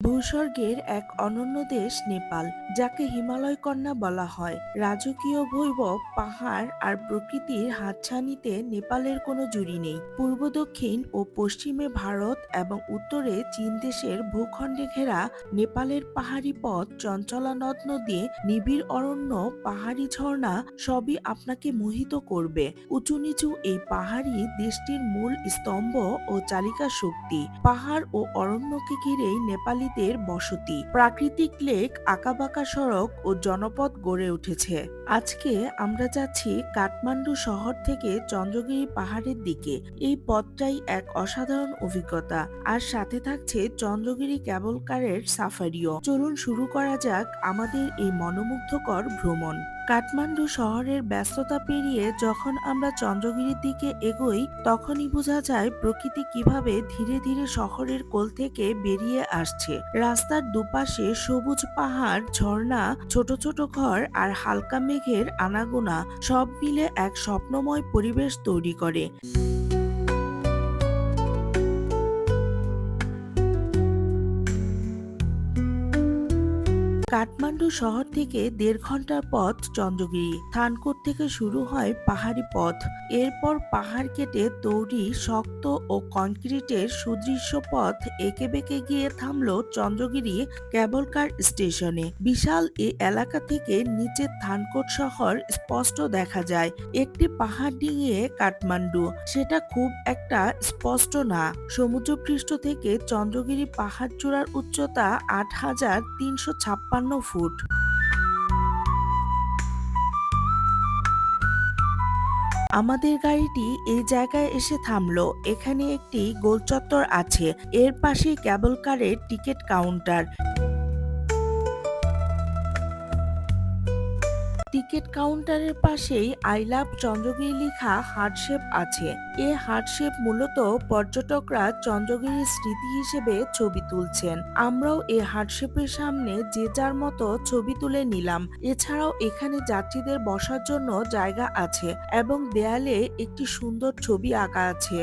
ভূস্বর্গের এক অনন্য দেশ নেপাল, যাকে হিমালয় কন্যা বলা হয়। রাজকীয় বৈভব পাহাড় আর প্রকৃতির হাতছানিতে নেপালের কোনো জুড়ি নেই। পূর্ব দক্ষিণ ও পশ্চিমে ভারত এবং উত্তরে চীন দেশের ভূখণ্ডে ঘেরা নেপালের পাহাড়ি পথ চঞ্চলা নদ, নিবিড় অরণ্য, পাহাড়ি ঝর্ণা সবই আপনাকে মোহিত করবে। উঁচু নিচু এই পাহাড়ি দেশটির মূল স্তম্ভ ও চালিকা শক্তি। পাহাড় ও অরণ্যকে ঘিরেই নেপালিদের বসতি। প্রাকৃতিক লেক, আঁকাবাঁকা সড়ক ও জনপদ গড়ে উঠেছে। আজকে আমরা যাচ্ছি কাঠমান্ডু শহর থেকে চন্দ্রগিরি পাহাড়ের দিকে। এই পথটাই এক অসাধারণ অভিজ্ঞতা। আর সাথে থাকছে চন্দ্রগিরি ক্যাবল কারের সাফারিও। চলুন শুরু করা যাক আমাদের এই মনোমুগ্ধকর ভ্রমণ। কাঠমান্ডু শহরের ব্যস্ততা পেরিয়ে যখন আমরা চন্দ্রগিরির দিকে এগোই, তখনই বোঝা যায় প্রকৃতি কীভাবে ধীরে ধীরে শহরের কোল থেকে বেরিয়ে আসছে। রাস্তার দুপাশে সবুজ পাহাড়, ঝর্ণা, ছোট ছোট ঘর আর হালকা মেঘের আনাগোনা সব মিলে এক স্বপ্নময় পরিবেশ তৈরি করে। কাঠমান্ডু শহর থেকে দেড় ঘণ্টার পথ চন্দ্রগিরি। থানকোট থেকে শুরু হয় পাহাড়ি পথ। এরপর পাহাড় কেটে তৈরি শক্ত ও কনক্রিটের সুদৃশ্য পথ এঁকে বেঁকে গিয়ে থামল চন্দ্রগিরি কেবল কার স্টেশনে। বিশাল এ এলাকা থেকে নিচে থানকোট শহর স্পষ্ট দেখা যায়। একটি পাহাড় ডিঙিয়ে কাঠমান্ডু। সেটা খুব একটা স্পষ্ট না। সমুদ্রপৃষ্ঠ থেকে চন্দ্রগিরি পাহাড় চূড়ার উচ্চতা আট হাজার তিনশো ছাপ্পান্ন ফুট। আমাদের গাড়িটি এই জায়গায় এসে থামলো। এখানে একটি গোলচত্বর আছে। এর পাশে ক্যাবল কারের টিকিট কাউন্টার। টিকিট কাউন্টারের পাশেই আই লাভ চন্দ্রগিরি লেখা হার্টশেপ আছে। এ হার্টশেপ মূলত পর্যটকরা চন্দ্রগিরির স্মৃতি হিসেবে ছবি তুলছেন। আমরাও এই হার্টশেপের সামনে যে যার মতো ছবি তুলে নিলাম। এছাড়াও এখানে যাত্রীদের বসার জন্য জায়গা আছে এবং দেয়ালে একটি সুন্দর ছবি আঁকা আছে।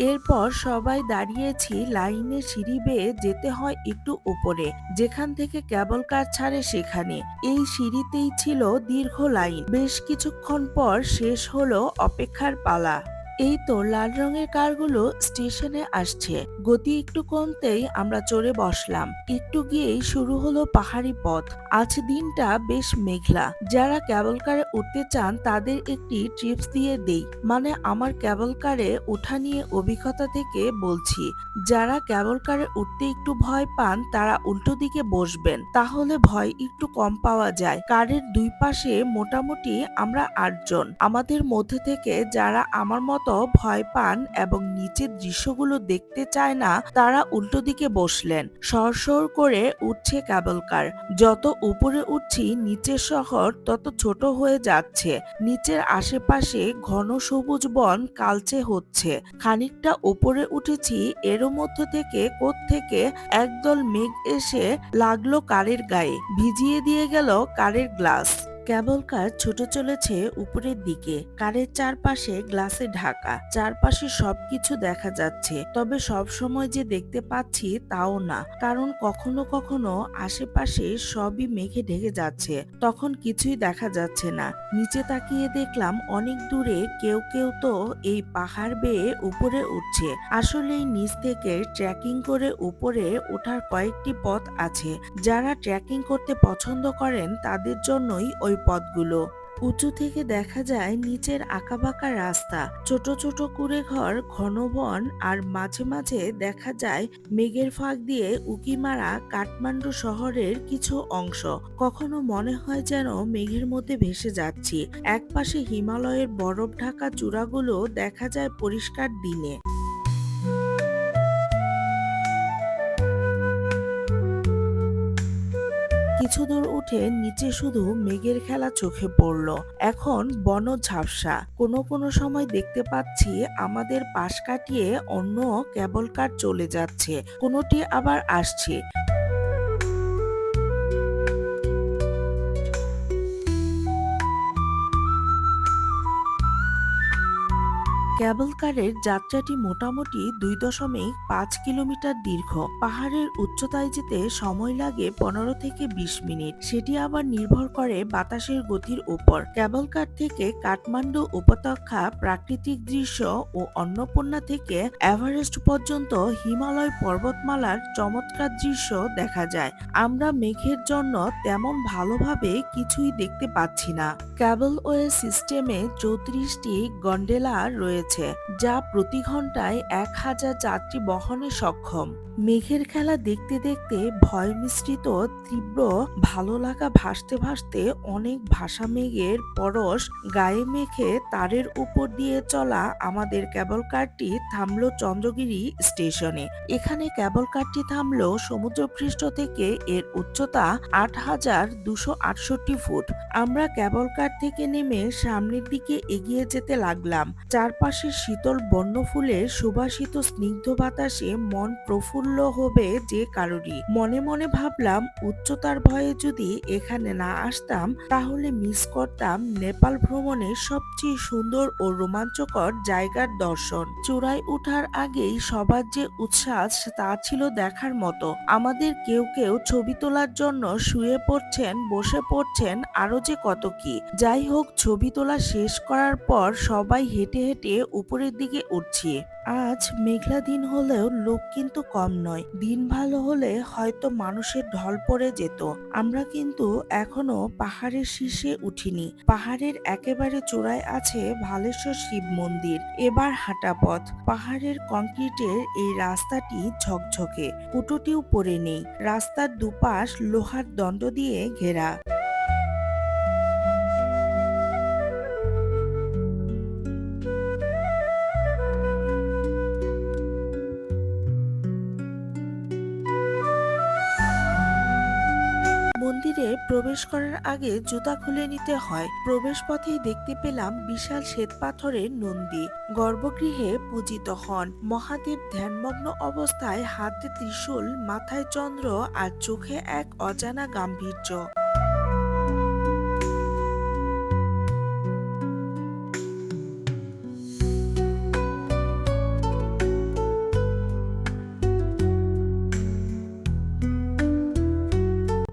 এরপর সবাই দাঁড়িয়েছি লাইনে সিঁড়ি বেয়ে যেতে হয় একটু উপরে যেখান থেকে কেবল কার ছাড়ে সেখানে। এই সিঁড়িতেই ছিল দীর্ঘ লাইন। বেশ কিছুক্ষণ পর শেষ হলো অপেক্ষার পালা। এই তো লাল রঙের কারগুলো স্টেশনে আসছে। গতি একটু কমতেই আমরা চড়ে বসলাম। একটু গিয়েই শুরু হলো পাহাড়ি পথ। আজ দিনটা বেশ মেঘলা। যারা কেবল কারে উঠতে চান তাদের একটি ট্রিপস দিয়ে দেই। মানে আমার কেবল কারে ওঠা নিয়ে অভিজ্ঞতা থেকে বলছি, যারা কেবল কারে উঠতে একটু ভয় পান তারা উল্টো দিকে বসবেন। তাহলে ভয় একটু কম পাওয়া যায়। কারের দুই পাশে মোটামুটি আমরা আটজন। আমাদের মধ্যে থেকে যারা আমার মতো ভয় পান এবং নিচের দৃশ্যগুলো দেখতে চায় না, তারা উল্টো দিকে বসলেন। সরসর করে উঠছে কেবল কার যত উপরে উঠছি, নিচের শহর তত ছোট হয়ে যাচ্ছে। নিচের আশেপাশে ঘন সবুজ বন কালচে হচ্ছে। খানিকটা উপরে উঠেছি, এর মধ্য থেকে থেকে একদল মেঘ এসে লাগল কারের গায়ে। ভিজিয়ে দিয়ে গেল কারের গ্লাস। কেবল কার ছুটে চলেছে উপরের দিকে। কারের চারপাশে গ্লাসে ঢাকা। চারপাশে সবকিছু দেখা যাচ্ছে। তবে সব সময় যে দেখতে পাচ্ছি তাও না। কারণ কখনো কখনো আশেপাশে সবই মেঘে ঢেকে যাচ্ছে। তখন কিছুই দেখা যাচ্ছে না। নিচে তাকিয়ে দেখলাম অনেক দূরে কেউ কেউ তো এই পাহাড় বেয়ে উপরে উঠছে। আসলে নিচ থেকে ট্রেকিং করে উপরে ওঠার কয়েকটি পথ আছে। যারা ট্রেকিং করতে পছন্দ করেন তাদের জন্যই ওই পথগুলো। উঁচু থেকে দেখা যায় নিচের আঁকাবাঁকা রাস্তা, ছোট ছোট কুড়ে ঘর, ঘন বন আর মাঝে মাঝে দেখা যায় মেঘের ফাঁক দিয়ে উকি মারা কাঠমান্ডু শহরের কিছু অংশ। কখনো মনে হয় যেন মেঘের মধ্যে ভেসে যাচ্ছি। একপাশে হিমালয়ের বরফ ঢাকা চূড়াগুলো দেখা যায় পরিষ্কার দিনে। কিছু দূর উঠে নিচে শুধু মেঘের খেলা চোখে পড়ল। এখন বন ঝাপসা। কোনো কোনো সময় দেখতে পাচ্ছি আমাদের পাশ কাটিয়ে অন্য কেবল কার চলে যাচ্ছে। কোনোটি আবার আসছে। ক্যাবল কারের যাত্রাটি মোটামুটি দুই দশমিক পাঁচ কিলোমিটার দীর্ঘ। পাহাড়ের উচ্চতায় যেতে সময় লাগে পনেরো থেকে বিশ মিনিট। সেটি আবার নির্ভর করে বাতাসের গতির উপর। ক্যাবল কার থেকে কাঠমান্ডু উপত্যকা প্রাকৃতিক দৃশ্য ও অন্নপূর্ণা থেকে এভারেস্ট পর্যন্ত হিমালয় পর্বতমালার চমৎকার দৃশ্য দেখা যায়। আমরা মেঘের জন্য তেমন ভালোভাবে কিছুই দেখতে পাচ্ছি না। ক্যাবল ওয়ে সিস্টেমে চৌত্রিশটি গন্ডেলা রয়েছে, যা প্রতি ঘন্টায় এক হাজার যাত্রী বহনে সক্ষম। মেঘের খেলা দেখতে দেখতে ভয় মিশ্রিত, তীব্র, ভালো লাগা ভাসতে ভাসতে অনেক ভাষা মেঘের পরশ গায়ে মেখে তারের উপর দিয়ে চলা আমাদের ক্যাবল কারটি থামল চন্দ্রগিরি স্টেশনে। এখানে ক্যাবল কারটি থামলো সমুদ্রপৃষ্ঠ থেকে এর উচ্চতা আট হাজার দুশো আটষট্টি ফুট। আমরা ক্যাবল কার থেকে নেমে সামনের দিকে এগিয়ে যেতে লাগলাম। চারপাশে শীতল বন্য ফুলের সুবাসিত স্নিগ্ধ বাতাসে মন প্রফুল্ল হবে যে কারোরই। মনে মনে ভাবলাম, উচ্চতার ভয়ে যদি এখানে না আসতাম, তাহলে মিস করতাম নেপাল ভ্রমণের সবচেয়ে সুন্দর ও রোমাঞ্চকর জায়গার দর্শন। চূড়ায় ওঠার আগেই সবার যে উচ্ছ্বাস, তা ছিল দেখার মতো। আমাদের কেউ কেউ ছবি তোলার জন্য শুয়ে পড়ছেন, বসে পড়ছেন আরও যে কত কি। যাই হোক ছবি তোলা শেষ করার পর সবাই হেঁটে হেঁটে উপরের দিকে উঠছি। আজ মেঘলা দিন হলেও লোক কিন্তু কম নয়। দিন ভালো হলে হয়তো মানুষের ঢল পড়ে যেত। আমরা কিন্তু এখনও পাহাড়ের শীর্ষে উঠিনি। পাহাড়ের একেবারে চূড়ায় আছে ভালেশ্বর শিব মন্দির। এবার হাঁটা পথ। পাহাড়ের কংক্রিটের এই রাস্তাটি ঝকঝকে। কুটোটিও পড়ে নেই। রাস্তার দুপাশ লোহার দণ্ড দিয়ে ঘেরা। প্রবেশ করার আগে জুতা খুলে নিতে হয়। প্রবেশ পথেই দেখতে পেলাম বিশাল শ্বেত পাথরের নন্দী। গর্ভগৃহে পূজিত হন। মহাদেব ধ্যানমগ্ন অবস্থায় হাতে ত্রিশূল, মাথায় চন্দ্র আর চোখে এক অজানা গাম্ভীর্য।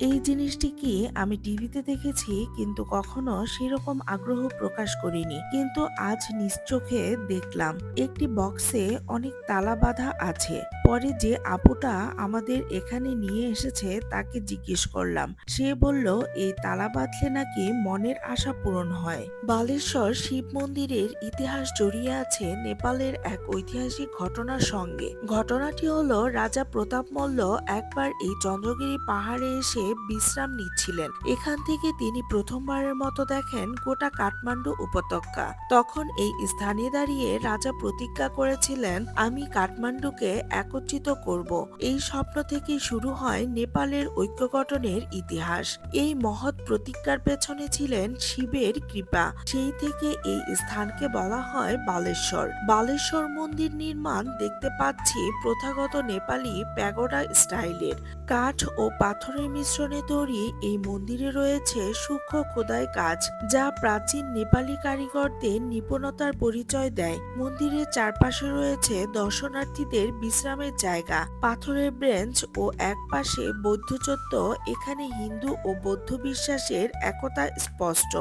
এই জিনিসটি কি আমি টিভিতে দেখেছি কিন্তু কখনো সেরকম আগ্রহ প্রকাশ করিনি। কিন্তু আজ নিজ চোখে দেখলাম, একটি বক্সে অনেক তালা বাঁধা আছে। পরে যে আপুটা আমাদের এখানে নিয়ে এসেছে তাকে জিজ্ঞেস করলাম। সে বলল, এই তালা বাঁধলে নাকি মনের আশা পূরণ হয়? বালেশ্বর শিব মন্দিরের ইতিহাস জড়িয়ে আছে নেপালের এক ঐতিহাসিক ঘটনার সঙ্গে। ঘটনাটি হলো, রাজা প্রতাপ মল্ল একবার এই চন্দ্রগিরি পাহাড়ে এসে বিশ্রাম নিচ্ছিলেন। এখান থেকে তিনি প্রথমবারের মতো দেখেন গোটা কাঠমান্ডু উপত্যকা। তখন এই স্থানে দাঁড়িয়ে রাজা প্রতিজ্ঞা করেছিলেন, আমি কাঠমান্ডুকে একত্রিত করব। এই স্বপ্ন থেকে শুরু হয় নেপালের ঐক্য গঠনের ইতিহাস। এই মহৎ প্রতিজ্ঞার পেছনে ছিলেন শিবের কৃপা। সেই থেকে এই স্থানকে বলা হয় বালেশ্বর। বালেশ্বর মন্দির নির্মাণ দেখতে পাচ্ছি প্রথাগত নেপালি প্যাগোডা স্টাইলের। কাঠ ও পাথরের মিশ্রণে তৈরি এই মন্দিরে রয়েছে সূক্ষ্ম খোদাই কাজ, যা প্রাচীন নেপালি কারিগরদের নিপুণতার পরিচয় দেয়। মন্দিরের চারপাশে রয়েছে দর্শনার্থীদের বিশ্রামের জায়গা, পাথরের ব্রেঞ্চ ও একপাশে বৌদ্ধচত্ব, এখানে হিন্দু ও বৌদ্ধ বিশ্বাসের একতা স্পষ্ট।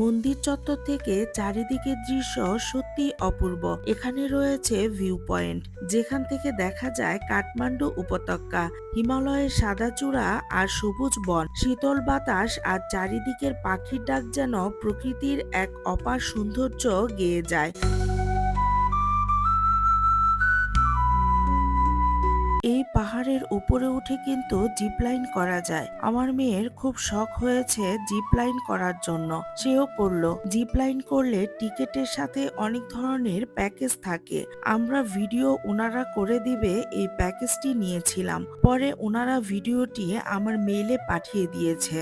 মন্দির চত্বর থেকে চারিদিকের দৃশ্য সত্যি অপূর্ব। এখানে রয়েছে ভিউ পয়েন্ট যেখান থেকে দেখা যায় কাঠমান্ডু উপত্যকা, হিমালয়ের সাদা চূড়া আর সবুজ বন, শীতল বাতাস আর চারিদিকের পাখির ডাক যেন প্রকৃতির এক অপার সৌন্দর্য গেয়ে যায়। পাহাড়ের উপরে উঠে কিন্তু জিপ লাইন করা যায়। আমার মেয়ের খুব শখ হয়েছে জিপ লাইন করার জন্য। সেও করল। জিপ লাইন করলে টিকেটের সাথে অনেক ধরনের প্যাকেজ থাকে। আমরা ভিডিও ওনারা করে দিবে, এই প্যাকেজটি নিয়েছিলাম। পরে ওনারা ভিডিওটি আমার মেইলে পাঠিয়ে দিয়েছে।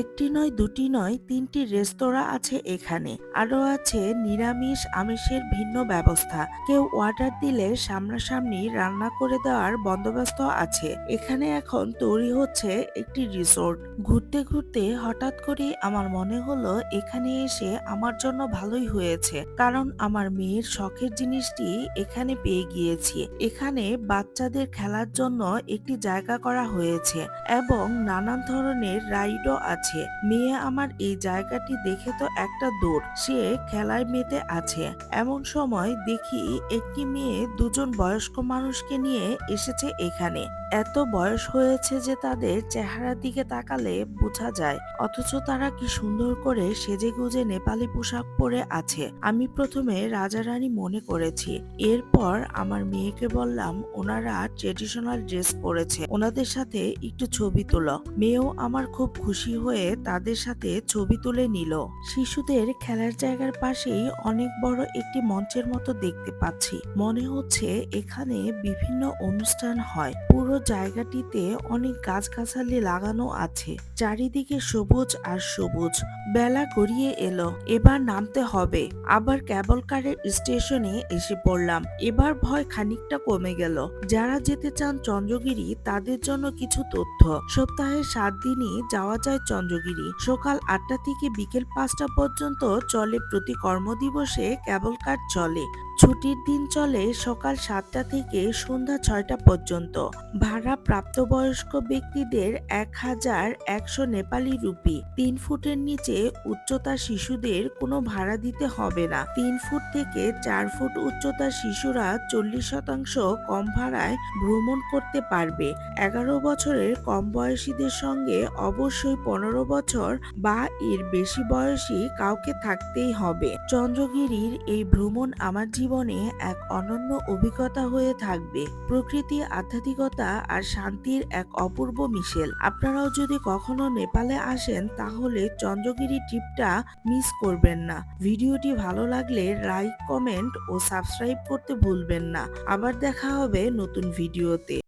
একটি নয়, দুটি নয়, তিনটি রেস্তোরাঁ আছে এখানে। আরও আছে নিরামিষ আমিষের ভিন্ন ব্যবস্থা। কেউ অর্ডার দিলে সামনাসামনি রান্না করে দেওয়ার বন্দোবস্ত আছে। এখানে এখন তৈরি হচ্ছে একটি রিসোর্ট। ঘুরতে ঘুরতে হঠাৎ করে আমার মনে হলো, এখানে এসে আমার জন্য ভালোই হয়েছে। কারণ আমার মেয়ের শখের জিনিসটি এখানে পেয়ে গিয়েছি। এখানে বাচ্চাদের খেলার জন্য একটি জায়গা করা হয়েছে এবং নানান ধরনের রাইডও আছে। মেয়ে আমার এই জায়গাটি দেখে তো একটা দৌড় সে খেলায় মেতে আছে। এমন সময় দেখি একটি মেয়ে দুজন বয়স্ক মানুষকে নিয়ে এসেছে এখানে। এত বয়স হয়েছে যে তাদের চেহারার দিকে তাকালে বোঝা যায়, অথচ তারা কি সুন্দর করে সেজে গুজে নেপালি পোশাক পরে আছে। আমি প্রথমে রাজা রানী মনে করেছি, এরপর আমার মেয়েকে বললাম, ওনারা ট্রেডিশনাল ড্রেস পরেছে, ওনাদের সাথে একটু ছবি তোলো। মেয়েও আমার খুব খুশি হয়ে তাদের সাথে ছবি তুলে নিল। শিশুদের খেলার জায়গার পাশেই অনেক বড় একটি মঞ্চের মতো দেখতে পাচ্ছি। মনে হচ্ছে এখানে বিভিন্ন অনুষ্ঠান হয়। পুরো জায়গাটিতে অনেক গাছগাছালি লাগানো আছে। চারিদিকে সবুজ আর সবুজ। বেলা গড়িয়ে এলো। এবার নামতে হবে। আবার কেবল কারের স্টেশনে এসে পড়লাম। এবার ভয় খানিকটা কমে গেল। যারা যেতে চান চন্দ্রগিরি, তাদের জন্য কিছু তথ্য। সপ্তাহে সাত দিনই যাওয়া যায় চন্দ্রগিরি। সকাল আটটা থেকে বিকেল পাঁচটা পর্যন্ত চলে প্রতি কর্মদিবসে কেবল কার চলে। ছুটির দিন চলে সকাল সাতটা থেকে সন্ধ্যা ছয়টা পর্যন্ত। ভাড়া প্রাপ্তবয়স্ক ব্যক্তিদের এক হাজার একশো নেপালি রুপি। তিন ফুটের নিচে উচ্চতা শিশুদের কোনো ভাড়া দিতে হবে না। তিন ফুট থেকে চার ফুট উচ্চতার শিশুরা চল্লিশ শতাংশ কম ভাড়ায় ভ্রমণ করতে পারবে। এগারো বছরের কম বয়সীদের সঙ্গে অবশ্যই পনেরো বছর বা এর বেশি বয়সী কাউকে থাকতেই হবে। চন্দ্রগিরির এই ভ্রমণ আমার জীবনে এক অনন্য অভিজ্ঞতা হয়ে থাকবে। প্রকৃতি, আধ্যাত্মিকতা আর শান্তির এক অপূর্ব মিশেল। আপনারাও যদি কখনো নেপালে আসেন, তাহলে চন্দ্রগিরি ট্রিপটা মিস করবেন না। ভিডিওটি ভালো লাগলে লাইক, কমেন্ট ও সাবস্ক্রাইব করতে ভুলবেন না। আবার দেখা হবে নতুন ভিডিওতে।